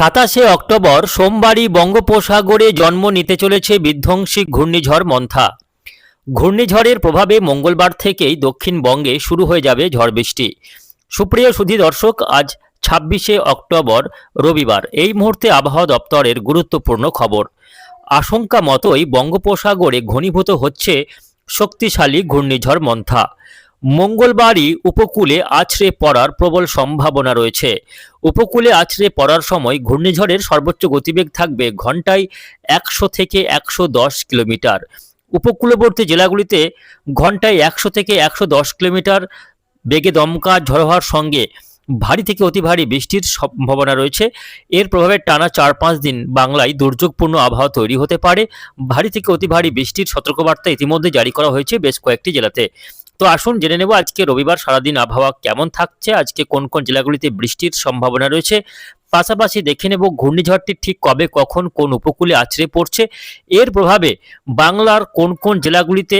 সাতাশে অক্টোবর সোমবারই বঙ্গোপসাগরে জন্ম নিতে চলেছে বিধ্বংসী ঘূর্ণিঝড় মন্থা। ঘূর্ণিঝড়ের প্রভাবে মঙ্গলবার থেকেই দক্ষিণবঙ্গে শুরু হয়ে যাবে ঝড় বৃষ্টি। সুপ্রিয় সুধী দর্শক, আজ ছাব্বিশে অক্টোবর, রবিবার। এই মুহূর্তে আবহাওয়া দপ্তরের গুরুত্বপূর্ণ খবর। আশঙ্কা মতোই বঙ্গোপসাগরে ঘনীভূত হচ্ছে শক্তিশালী ঘূর্ণিঝড় মন্থা। মঙ্গলবারই উপকূলে আছড়ে পড়ার প্রবল সম্ভাবনা রয়েছে। উপকূলে আছড়ে পড়ার সময় ঘূর্ণিঝড়ের সর্বোচ্চ গতিবেগ থাকবে ঘন্টায় একশো থেকে একশো দশ কিলোমিটার। উপকূলবর্তী জেলাগুলিতে ঘন্টায় একশো থেকে একশো দশ কিলোমিটার বেগে দমকা ঝড় হওয়ার সঙ্গে ভারী থেকে অতি ভারী বৃষ্টির সম্ভাবনা রয়েছে। এর প্রভাবে টানা চার পাঁচ দিন বাংলায় দুর্যোগপূর্ণ আবহাওয়া তৈরি হতে পারে। ভারী থেকে অতি ভারী বৃষ্টির সতর্কবার্তা ইতিমধ্যে জারি করা হয়েছে বেশ কয়েকটি জেলাতে। তো আসুন জেনে নেব আজকে রবিবার সারাদিন আবহাওয়া কেমন থাকছে, আজকে কোন কোন জেলাগুলিতে বৃষ্টির সম্ভাবনা রয়েছে। পাশাপাশি দেখে নেব ঘূর্ণিঝড়টি ঠিক কবে, কখন, কোন উপকূলে আছড়ে পড়ছে। এর প্রভাবে বাংলার কোন কোন জেলাগুলিতে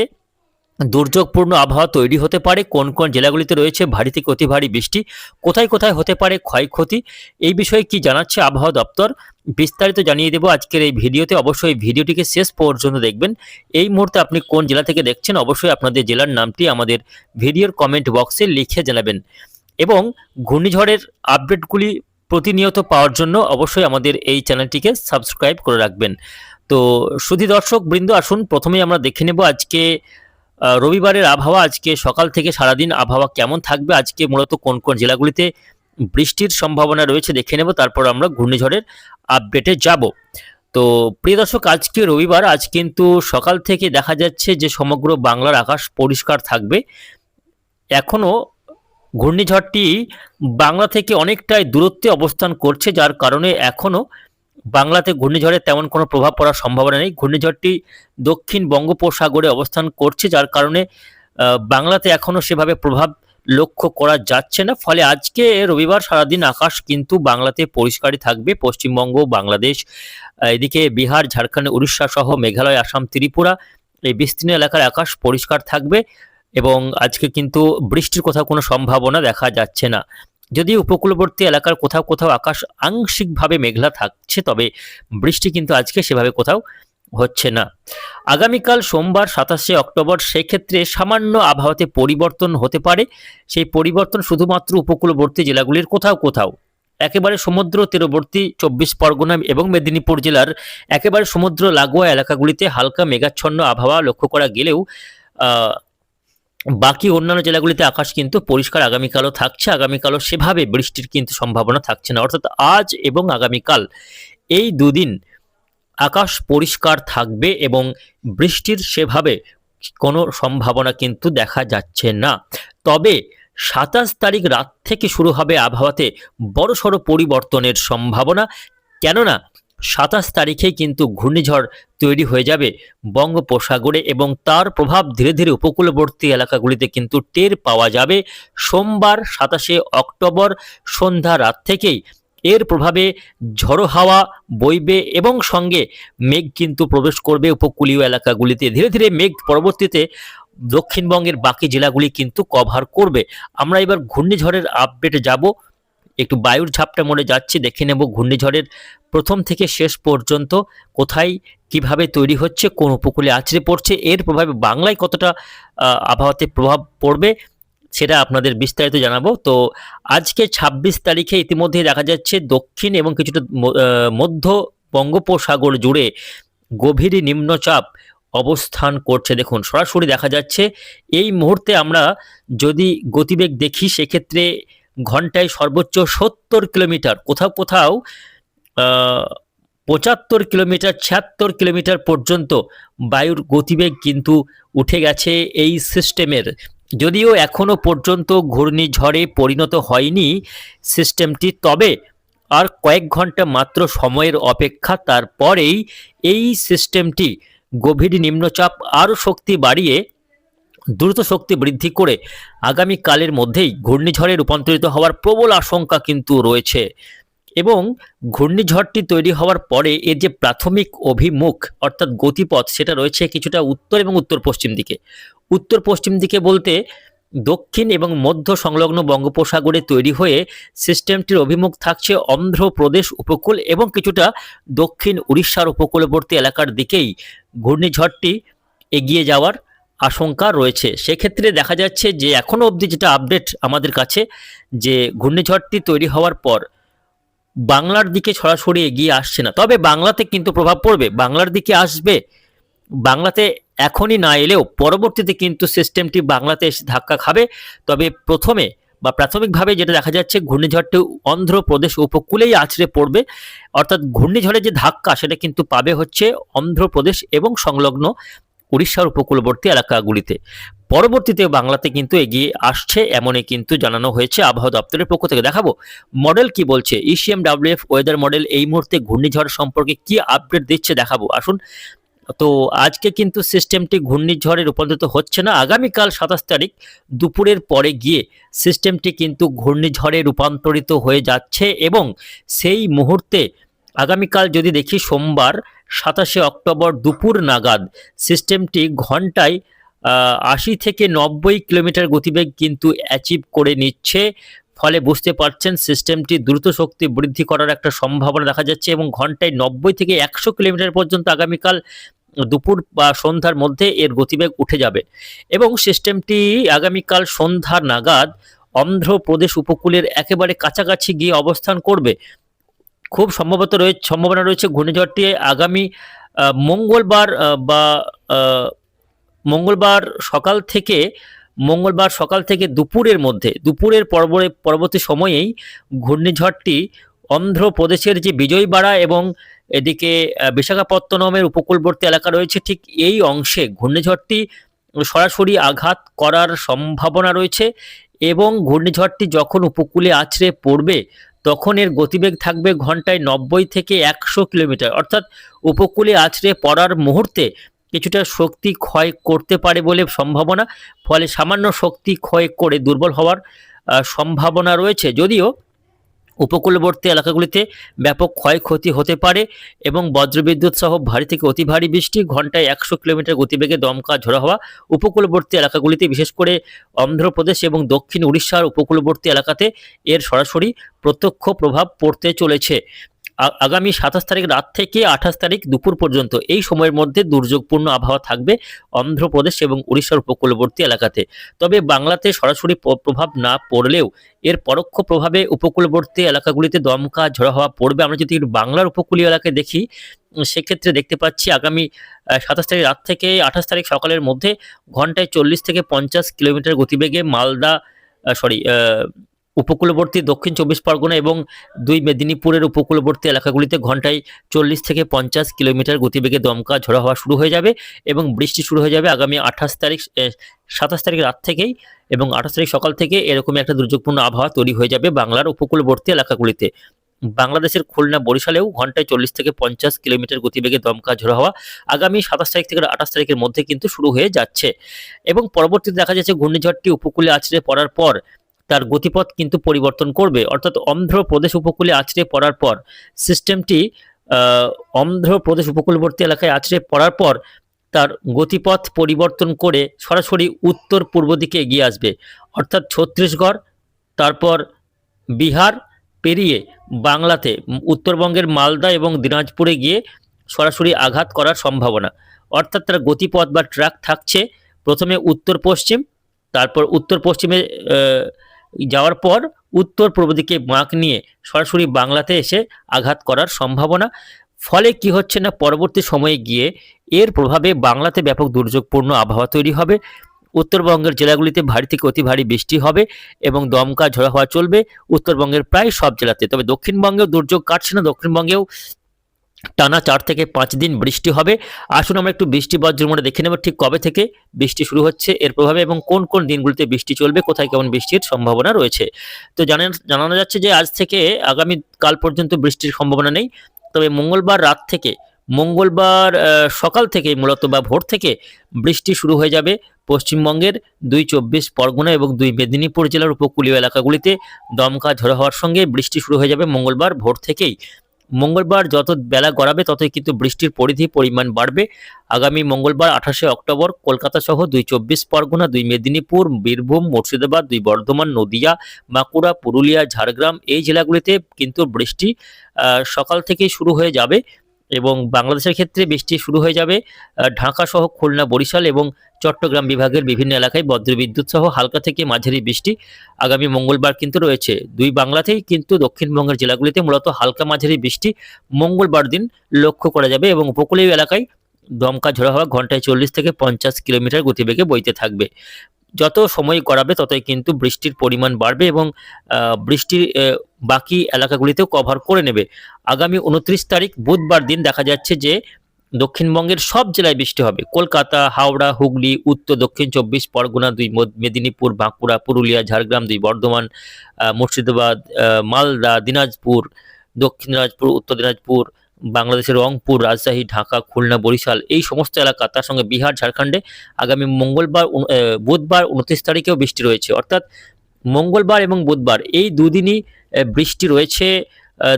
দুর্যোগপূর্ণ আবহাওয়া তৈরি হতে পারে। কোন কোন জেলাগুলিতে রয়েছে ভারী থেকে অতি ভারী বৃষ্টি? কোথায় কোথায় হতে পারে ক্ষয়ক্ষতি? এই বিষয়ে কি জানাচ্ছে আবহাওয়া দপ্তর? বিস্তারিত জানিয়ে দেবো আজকের এই ভিডিওতে। অবশ্যই ভিডিওটিকে শেষ পর্যন্ত দেখবেন। এই মুহূর্তে আপনি কোন জেলা থেকে দেখছেন, অবশ্যই আপনাদের জেলার নামটি আমাদের ভিডিওর কমেন্ট বক্সে লিখে জানাবেন। এবং ঘূর্ণিঝড়ের আপডেটগুলি প্রতিনিয়ত পাওয়ার জন্য অবশ্যই আমাদের এই চ্যানেলটিকে সাবস্ক্রাইব করে রাখবেন। তো সুধী দর্শক বৃন্দ আসুন, প্রথমেই আমরা দেখে নেব আজকে রবিবারের আবহাওয়া আজকে সকাল থেকে সারাদিন আবহাওয়া কেমন থাকবে? আজকে মূলত কোন কোন জেলাগুলিতে বৃষ্টির সম্ভাবনা রয়েছে দেখে নেব, তারপর আমরা ঘূর্ণিঝড়ের আপডেটে যাব। তো প্রিয় দর্শক, আজকে রবিবার, আজ কিন্তু সকাল থেকে দেখা যাচ্ছে যে সমগ্র বাংলার আকাশ পরিষ্কার থাকবে। এখনও ঘূর্ণিঝড়টি বাংলা থেকে অনেকটাই দূরত্বে অবস্থান করছে, যার কারণে এখনও বাংলাতে ঘূর্ণিঝড়ের তেমন কোনো প্রভাব পড়ার সম্ভাবনা নেই। ঘূর্ণিঝড়টি দক্ষিণ বঙ্গোপসাগরে অবস্থান করছে, যার কারণে বাংলাতে এখনও সেভাবে প্রভাব লক্ষ্য করা যাচ্ছে না। ফলে আজকে রবিবার সারাদিন আকাশ কিন্তু বাংলাতে পরিষ্কারই থাকবে। পশ্চিমবঙ্গ, বাংলাদেশ এদিকে বিহার, ঝাড়খণ্ড, উড়িষ্যা সহ মেঘালয়, আসাম, ত্রিপুরা, এই বিস্তীর্ণ এলাকার আকাশ পরিষ্কার থাকবে এবং আজকে কিন্তু বৃষ্টির কোথাও কোনো সম্ভাবনা দেখা যাচ্ছে না। যদি উপকূলবর্তী এলাকার কোথাও কোথাও আকাশ আংশিকভাবে মেঘলা থাকছে, তবে বৃষ্টি কিন্তু আজকে সেভাবে কোথাও হচ্ছে না। আগামীকাল সোমবার সাতাশে অক্টোবর সেক্ষেত্রে সামান্য আবহাওয়াতে পরিবর্তন হতে পারে। সেই পরিবর্তন শুধুমাত্র উপকূলবর্তী জেলাগুলির কোথাও কোথাও। একেবারে সমুদ্র, তীরবর্তী চব্বিশ পরগনা এবং মেদিনীপুর জেলার একেবারে সমুদ্র লাগোয়া এলাকাগুলিতে হালকা মেঘাচ্ছন্ন আবহাওয়া লক্ষ্য করা গেলেও বাকি অন্যান্য জেলাগুলিতে আকাশ কিন্তু পরিষ্কার, আগামীকালও থাকছে। আগামীকালও সেভাবে বৃষ্টির কিন্তু সম্ভাবনা থাকছে না। অর্থাৎ আজ এবং আগামীকাল এই দুদিন আকাশ পরিষ্কার থাকবে এবং বৃষ্টির সেভাবে কোনো সম্ভাবনা কিন্তু দেখা যাচ্ছে না। তবে সাতাশ তারিখ রাত থেকে শুরু হবে আবহাওয়াতে বড়সড় পরিবর্তনের সম্ভাবনা। কেননা সাতাশ তারিখেই কিন্তু ঘূর্ণিঝড় তৈরি হয়ে যাবে বঙ্গোপসাগরে এবং তার প্রভাব ধীরে ধীরে উপকূলবর্তী এলাকাগুলিতে কিন্তু টের পাওয়া যাবে। সোমবার সাতাশে অক্টোবর সন্ধ্যা রাত থেকেই এর প্রভাবে ঝড়ো হাওয়া বইবে এবং সঙ্গে মেঘ কিন্তু প্রবেশ করবে উপকূলীয় এলাকাগুলিতে। ধীরে ধীরে মেঘ পরবর্তীতে দক্ষিণবঙ্গের বাকি জেলাগুলি কিন্তু কভার করবে। আমরা এবার ঘূর্ণিঝড়ের আপডেটে যাব। একটু বায়ুর ঝাপটা মনে যাচ্ছি, দেখে নেব ঘূর্ণিঝড়ের প্রথম থেকে শেষ পর্যন্ত কোথায় কীভাবে তৈরি হচ্ছে, কোন উপকূলে আছড়ে পড়ছে, এর প্রভাবে বাংলায় কতটা আবহাওয়াতে প্রভাব পড়বে সেটা আপনাদের বিস্তারিত জানাব। তো আজকে ২৬ তারিখে ইতিমধ্যে দেখা যাচ্ছে দক্ষিণ এবং কিছুটা মধ্য বঙ্গোপসাগর জুড়ে গভীর নিম্নচাপ অবস্থান করছে। দেখুন, সরাসরি দেখা যাচ্ছে, এই মুহূর্তে আমরা যদি গতিবেগ দেখি, সেক্ষেত্রে ঘন্টায় সর্বোচ্চ সত্তর কিলোমিটার, কোথাও কোথাও পঁচাত্তর কিলোমিটার, ছিয়াত্তর কিলোমিটার পর্যন্ত বায়ুর গতিবেগ কিন্তু উঠে গেছে এই সিস্টেমের। যদিও এখনও পর্যন্ত ঘূর্ণিঝড়ে পরিণত হয়নি সিস্টেমটি, তবে আর কয়েক ঘণ্টা মাত্র সময়ের অপেক্ষা, তারপরেই এই সিস্টেমটি গভীর নিম্নচাপ আরও শক্তি বাড়িয়ে দ্রুত শক্তি বৃদ্ধি করে আগামী কালের মধ্যেই ঘূর্ণিঝড়ে রূপান্তরিত হওয়ার প্রবল আশঙ্কা কিন্তু রয়েছে। এবং ঘূর্ণিঝড়টি তৈরি হওয়ার পরে এর যে প্রাথমিক অভিমুখ, অর্থাৎ গতিপথ, সেটা রয়েছে কিছুটা উত্তর এবং উত্তর পশ্চিম দিকে। উত্তর পশ্চিম দিকে বলতে দক্ষিণ এবং মধ্য সংলগ্ন বঙ্গোপসাগরে তৈরি হয়ে সিস্টেমটির অভিমুখ থাকছে অন্ধ্রপ্রদেশ উপকূল এবং কিছুটা দক্ষিণ উড়িষ্যার উপকূলবর্তী এলাকার দিকেই ঘূর্ণিঝড়টি এগিয়ে যাওয়ার আশঙ্কা রয়েছে। সেক্ষেত্রে দেখা যাচ্ছে যে এখনও অবধি যেটা আপডেট আমাদের কাছে, যে ঘূর্ণিঝড়টি তৈরি হওয়ার পর বাংলার দিকে সরাসরি এগিয়ে আসছে না। তবে বাংলাতে কিন্তু প্রভাব পড়বে, বাংলার দিকে আসবে। বাংলাতে এখনই না এলেও পরবর্তীতে কিন্তু সিস্টেমটি বাংলাতে এসে ধাক্কা খাবে। তবে প্রথমে বা প্রাথমিকভাবে যেটা দেখা যাচ্ছে, ঘূর্ণিঝড়টি অন্ধ্রপ্রদেশ উপকূলেই আছড়ে পড়বে। অর্থাৎ ঘূর্ণিঝড়ের যে ধাক্কা, সেটা কিন্তু পাবে হচ্ছে অন্ধ্রপ্রদেশ এবং সংলগ্ন উড়িষ্যার উপকূলবর্তী এলাকাগুলিতে। পরবর্তীতে বাংলাতে কিন্তু এগিয়ে আসছে এমনই কিন্তু জানানো হয়েছে আবহাওয়া দপ্তরের পক্ষ থেকে। দেখাবো, মডেল কি বলছে? ইসিএম ডাব্লিউএফ ওয়েদার মডেল এই মুহূর্তে ঘূর্ণিঝড় সম্পর্কে কি আপডেট দিচ্ছে দেখাবো। আসুন, তো আজকে কিন্তু সিস্টেমটি ঘূর্ণিঝড়ে রূপান্তরিত হচ্ছে না। আগামীকাল সাতাশ তারিখ দুপুরের পরে গিয়ে সিস্টেমটি কিন্তু ঘূর্ণিঝড়ে রূপান্তরিত হয়ে যাচ্ছে এবং সেই মুহূর্তে আগামীকাল যদি দেখি সোমবার সাতাশে অক্টোবর দুপুর নাগাদ। সিস্টেমটি ঘন্টায় আশি থেকে নব্বই কিলোমিটার গতিবেগ কিন্তু অ্যাচিভ করে নিচ্ছে। ফলে বুঝতে পারছেন সিস্টেমটি দ্রুত শক্তি বৃদ্ধি করার একটা সম্ভাবনা দেখা যাচ্ছে এবং ঘন্টায় নব্বই থেকে একশো কিলোমিটার পর্যন্ত আগামীকাল দুপুর বা সন্ধ্যার মধ্যে এর গতিবেগ উঠে যাবে। এবং সিস্টেমটি আগামীকাল সন্ধ্যা নাগাদ অন্ধ্রপ্রদেশ উপকূলের একেবারে কাছাকাছি গিয়ে অবস্থান করবে। খুব সম্ভবত রয়েছে সম্ভাবনা রয়েছে ঘূর্ণিঝড়টি আগামী মঙ্গলবার বা মঙ্গলবার সকাল থেকে, মঙ্গলবার সকাল থেকে দুপুরের মধ্যে, দুপুরের পরবরে- পরবর্তী সময়েই ঘূর্ণিঝড়টি অন্ধ্রপ্রদেশের যে বিজয়বাড়া এবং এদিকে বিশাখাপত্তনমের উপকূলবর্তী এলাকা রয়েছে, ঠিক এই অংশে ঘূর্ণিঝড়টি সরাসরি আঘাত করার সম্ভাবনা রয়েছে এবং ঘূর্ণিঝড়টি যখন উপকূলে আছড়ে পড়বে তখন এর গতিবেগ থাকবে ঘন্টায় নব্বই থেকে একশো কিলোমিটার। অর্থাৎ উপকূলে আছড়ে পড়ার মুহূর্তে কিছুটা শক্তি ক্ষয় করতে পারে বলে সম্ভাবনা, ফলে সামান্য শক্তি ক্ষয় করে দুর্বল হওয়ার সম্ভাবনা রয়েছে। যদিও উপকূলবর্তী এলাকাগুলিতে ব্যাপক ক্ষয়ক্ষতি হতে পারে এবং বজ্রবিদ্যুৎ সহ ভারী থেকে অতি ভারী বৃষ্টি ঘন্টায় একশো কিলোমিটার গতিবেগে দমকা ঝোড়া হওয়া উপকূলবর্তী এলাকাগুলিতে, বিশেষ করে অন্ধ্রপ্রদেশ এবং দক্ষিণ উড়িষ্যার উপকূলবর্তী এলাকাতে এর সরাসরি প্রত্যক্ষ প্রভাব পড়তে চলেছে। আগামী সাতাশ তারিখ রাত থেকে আঠাশ তারিখ দুপুর পর্যন্ত এই সময়ের মধ্যে দুর্যোগপূর্ণ আবহাওয়া থাকবে অন্ধ্রপ্রদেশ এবং উড়িষ্যার উপকূলবর্তী এলাকাতে। তবে বাংলাতে সরাসরি প্রভাব না পড়লেও এর পরোক্ষ প্রভাবে উপকূলবর্তী এলাকাগুলিতে দমকা, ঝড়ো হওয়া পড়বে। আমরা যদি বাংলার উপকূলীয় এলাকায় দেখি সেক্ষেত্রে দেখতে পাচ্ছি আগামী সাতাশ তারিখ রাত থেকে আঠাশ তারিখ সকালের মধ্যে ঘন্টায় চল্লিশ থেকে পঞ্চাশ কিলোমিটার গতিবেগে মালদা সরি উপকূলবর্তী দক্ষিণ চব্বিশ পরগনা এবং দুই মেদিনীপুরের উপকূলবর্তী এলাকাগুলিতে ঘন্টায় চল্লিশ থেকে পঞ্চাশ কিলোমিটার গতিবেগে দমকা ঝড়ো হওয়া শুরু হয়ে যাবে এবং বৃষ্টি শুরু হয়ে যাবে আগামী আঠাশ তারিখ সাতাশ তারিখ রাত থেকেই এবং আঠাশ তারিখ সকাল থেকে এরকমই একটা দুর্যোগপূর্ণ আবহাওয়া তৈরি হয়ে যাবে বাংলার উপকূলবর্তী এলাকাগুলিতে। বাংলাদেশের খুলনা বরিশালেও ঘন্টায় চল্লিশ থেকে পঞ্চাশ কিলোমিটার গতিবেগে দমকা ঝোড়ো হওয়া আগামী সাতাশ তারিখ থেকে আঠাশ তারিখের মধ্যে কিন্তু শুরু হয়ে যাচ্ছে। এবং পরবর্তীতে দেখা যাচ্ছে ঘূর্ণিঝড়টি উপকূলে আছড়ে পড়ার পর তার গতিপথ কিন্তু পরিবর্তন করবে। অর্থাৎ অন্ধ্রপ্রদেশ উপকূলে আছড়ে পড়ার পর, সিস্টেমটি অন্ধ্রপ্রদেশ উপকূলবর্তী এলাকায় আছড়ে পড়ার পর, তার গতিপথ পরিবর্তন করে সরাসরি উত্তর পূর্ব দিকে এগিয়ে আসবে। অর্থাৎ ছত্তিশগড়, তারপর বিহার পেরিয়ে বাংলাতে, উত্তরবঙ্গের মালদা এবং দিনাজপুরে গিয়ে সরাসরি আঘাত করার সম্ভাবনা। অর্থাৎ তার গতিপথ বা ট্র্যাক থাকছে প্রথমে উত্তর পশ্চিম তারপর উত্তর পশ্চিমে যাওয়ার পর উত্তর পূর্ব দিকে বাঁক নিয়ে সরাসরি বাংলাতে এসে আঘাত করার সম্ভাবনা। ফলে কি হচ্ছে না, পরবর্তী সময়ে গিয়ে এর প্রভাবে বাংলাতে ব্যাপক দুর্যোগপূর্ণ আবহাওয়া তৈরি হবে। উত্তরবঙ্গের জেলাগুলিতে ভারী থেকে অতি ভারী বৃষ্টি হবে এবং দমকা ঝড়ো হওয়া চলবে। উত্তরবঙ্গের প্রায় সব জেলাতে, তবে দক্ষিণবঙ্গেও দুর্যোগ কাটছে না, দক্ষিণবঙ্গেও টানা চার থেকে পাঁচ দিন বৃষ্টি হবে। আসুন আমরা একটু বৃষ্টি বজ্রমোড়ে দেখে নেব ঠিক কবে থেকে বৃষ্টি শুরু হচ্ছে, এর প্রভাবে এবং কোন কোন দিনগুলিতে বৃষ্টি চলবে, কোথায় কেমন বৃষ্টির সম্ভাবনা রয়েছে। তো জানেন জানানো যাচ্ছে যে আজ থেকে আগামী কাল পর্যন্ত বৃষ্টির সম্ভাবনা নেই, তবে মঙ্গলবার রাত থেকে, মঙ্গলবার সকাল থেকে মূলত বা ভোর থেকে বৃষ্টি শুরু হয়ে যাবে পশ্চিমবঙ্গের দুই চব্বিশ পরগনা এবং দুই মেদিনীপুর জেলার উপকূলীয় এলাকাগুলিতে দমকা ঝড়ো হওয়ার সঙ্গে বৃষ্টি শুরু হয়ে যাবে মঙ্গলবার ভোর থেকেই। মঙ্গলবার যত বেলা গড়াবে, ততই কিন্তু বৃষ্টির পরিধি, পরিমাণ বাড়বে। আগামী মঙ্গলবার আঠাশে অক্টোবর কলকাতা সহ দুই চব্বিশ পরগনা, দুই মেদিনীপুর, বীরভূম, মুর্শিদাবাদ, দুই বর্ধমান, নদিয়া, বাঁকুড়া, পুরুলিয়া, ঝাড়গ্রাম এই জেলাগুলিতে কিন্তু বৃষ্টি সকাল থেকে শুরু হয়ে যাবে। এবং বাংলাদেশের ক্ষেত্রে বৃষ্টি শুরু হয়ে যাবে ঢাকা সহ খুলনা, বরিশাল এবং চট্টগ্রাম বিভাগের বিভিন্ন এলাকায় বজ্রবিদ্যুৎ সহ হালকা থেকে মাঝারি বৃষ্টি আগামী মঙ্গলবার কিন্তু রয়েছে। দুই বাংলাতেই কিন্তু দক্ষিণবঙ্গের জেলাগুলিতে মূলত হালকা মাঝারি বৃষ্টি মঙ্গলবার দিন লক্ষ্য করা যাবে এবং উপকূলীয় এলাকায় দমকা ঝোড়ো হওয়া ঘন্টায় চল্লিশ থেকে পঞ্চাশ কিলোমিটার গতিবেগে বইতে থাকবে। যত সময় গড়াবে ততই কিন্তু বৃষ্টির পরিমাণ বাড়বে এবং বৃষ্টির বাকি এলাকাগুলিতেও কভার করে নেবে। আগামী উনত্রিশ তারিখ বুধবার দিন দেখা যাচ্ছে যে, দক্ষিণবঙ্গের সব জেলায় বৃষ্টি হবে। কলকাতা, হাওড়া, হুগলি, উত্তর, দক্ষিণ চব্বিশ পরগনা, দুই মদ- মেদিনীপুর, বাঁকুড়া, পুরুলিয়া, ঝাড়গ্রাম, দুই বর্ধমান মুর্শিদাবাদ মালদা, দিনাজপুর, দক্ষিণ দিনাজপুর, উত্তর দিনাজপুর বাংলাদেশের রংপুর, রাজশাহী, ঢাকা, খুলনা, বরিশাল এই সমস্ত এলাকা, তার সঙ্গে বিহার, ঝাড়খণ্ডে আগামী মঙ্গলবার বুধবার উনত্রিশ তারিখেও বৃষ্টি রয়েছে। অর্থাৎ মঙ্গলবার এবং বুধবার এই দুদিনই বৃষ্টি রয়েছে।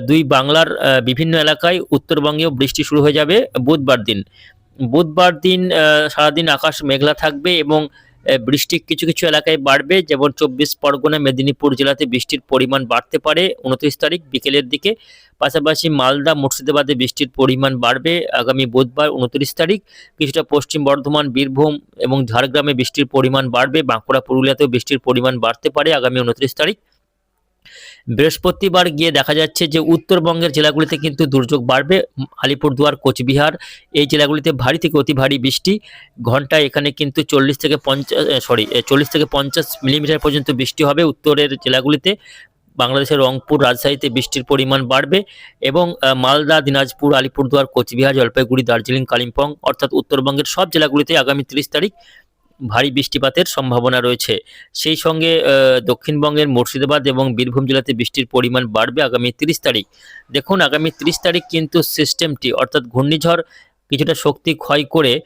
দুই বাংলার বিভিন্ন এলাকায় উত্তরবঙ্গেও বৃষ্টি শুরু হয়ে যাবে বুধবার দিন। বুধবার দিন সারাদিন আকাশ মেঘলা থাকবে এবং বৃষ্টি কিছু কিছু এলাকায় বাড়বে, যেমন চব্বিশ পরগনা, মেদিনীপুর জেলাতে বৃষ্টির পরিমাণ বাড়তে পারে। উনত্রিশ তারিখ বিকেলের দিকে পাশাপাশি মালদা, মুর্শিদাবাদে বৃষ্টির পরিমাণ বাড়বে। আগামী বুধবার উনত্রিশ তারিখ কিছুটা পশ্চিম বর্ধমান, বীরভূম এবং ঝাড়গ্রামে বৃষ্টির পরিমাণ বাড়বে। বাঁকুড়া, পুরুলিয়াতেও বৃষ্টির পরিমাণ বাড়তে পারে আগামী উনত্রিশ তারিখ। বৃহস্পতিবার গিয়ে দেখা যাচ্ছে যে উত্তরবঙ্গের জেলাগুলিতে কিন্তু দুর্যোগ বাড়বে। আলিপুরদুয়ার, কোচবিহার, এই জেলাগুলিতে ভারী থেকে অতি ভারী বৃষ্টি। ঘন্টায় এখানে কিন্তু চল্লিশ থেকে পঞ্চাশ সরি চল্লিশ থেকে পঞ্চাশ মিলিমিটার পর্যন্ত বৃষ্টি হবে উত্তরের জেলাগুলিতে। বাংলাদেশের রংপুর রাজশাহীতে বৃষ্টির পরিমাণ বাড়বে এবং মালদা, দিনাজপুর, আলিপুরদুয়ার, কোচবিহার, জলপাইগুড়ি, দার্জিলিং, কালিম্পং অর্থাৎ উত্তরবঙ্গের সব জেলাগুলিতে আগামী তিরিশ তারিখ ভারী বৃষ্টিপাতের সম্ভাবনা রয়েছে। সেই সঙ্গে দক্ষিণবঙ্গের মুর্শিদাবাদ এবং বীরভূম জেলাতে বৃষ্টির পরিমাণ বাড়বে আগামী তিরিশ তারিখ। দেখুন, আগামী তিরিশ তারিখ কিন্তু সিস্টেমটি, অর্থাৎ ঘূর্ণিঝড় কিছুটা শক্তি ক্ষয় করে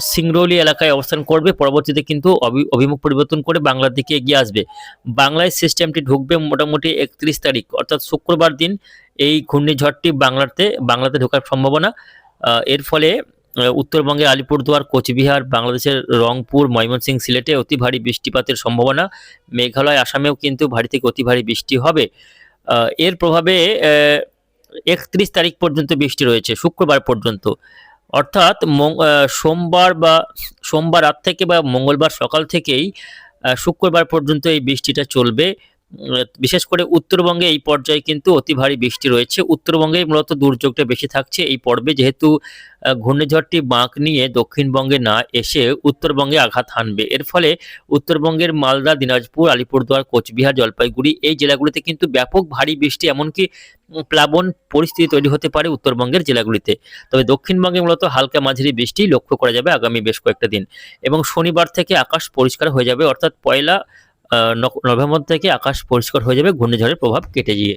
সিংরৌলি এলাকায় অবস্থান করবে। পরবর্তীতে কিন্তু অভি- অভিমুখ পরিবর্তন করে বাংলার দিকে এগিয়ে আসবে। বাংলায় সিস্টেমটি ঢুকবে মোটামুটি একত্রিশ তারিখ, অর্থাৎ শুক্রবার দিন এই ঘূর্ণিঝড়টি বাংলাতে বাংলাতে ঢোকার সম্ভাবনা। এর ফলে উত্তরবঙ্গের আলিপুরদুয়ার, কোচবিহার, বাংলাদেশের রংপুর ময়মনসিংহ সিলেটে অতি ভারী বৃষ্টিপাতের সম্ভাবনা। মেঘালয়, আসামেও কিন্তু ভারী থেকে অতি ভারী বৃষ্টি হবে। এর প্রভাবে একত্রিশ তারিখ পর্যন্ত বৃষ্টি রয়েছে, শুক্রবার পর্যন্ত। অর্থাৎ সোমবার বা সোমবার রাত থেকে বা মঙ্গলবার সকাল থেকেই শুক্রবার পর্যন্ত এই বৃষ্টিটা চলবে। বিশেষ করে উত্তরবঙ্গে এই পর্যায়ে কিন্তু অতি ভারী বৃষ্টি রয়েছে। উত্তরবঙ্গে মূলত দুর্যোগটা বেশি থাকছে এই পর্বে। যেহেতু ঘূর্ণিঝড়টি বাঁক নিয়ে দক্ষিণবঙ্গে না এসে উত্তরবঙ্গে আঘাত হানবে। এর ফলে উত্তরবঙ্গের মালদা, দিনাজপুর, আলিপুরদুয়ার, কোচবিহার, জলপাইগুড়ি এই জেলাগুলিতে কিন্তু ব্যাপক ভারী বৃষ্টি এমনকি প্লাবন পরিস্থিতি তৈরি হতে পারে উত্তরবঙ্গের জেলাগুলিতে। তবে দক্ষিণবঙ্গে মূলত হালকা মাঝারি বৃষ্টি লক্ষ্য করা যাবে আগামী বেশ কয়েকটা দিন। এবং শনিবার থেকে আকাশ পরিষ্কার হয়ে যাবে। অর্থাৎ পয়লা নভেম্বর থেকে আকাশ পরিষ্কার হয়ে যাবে ঘূর্ণিঝড়ের প্রভাব কেটে গিয়ে।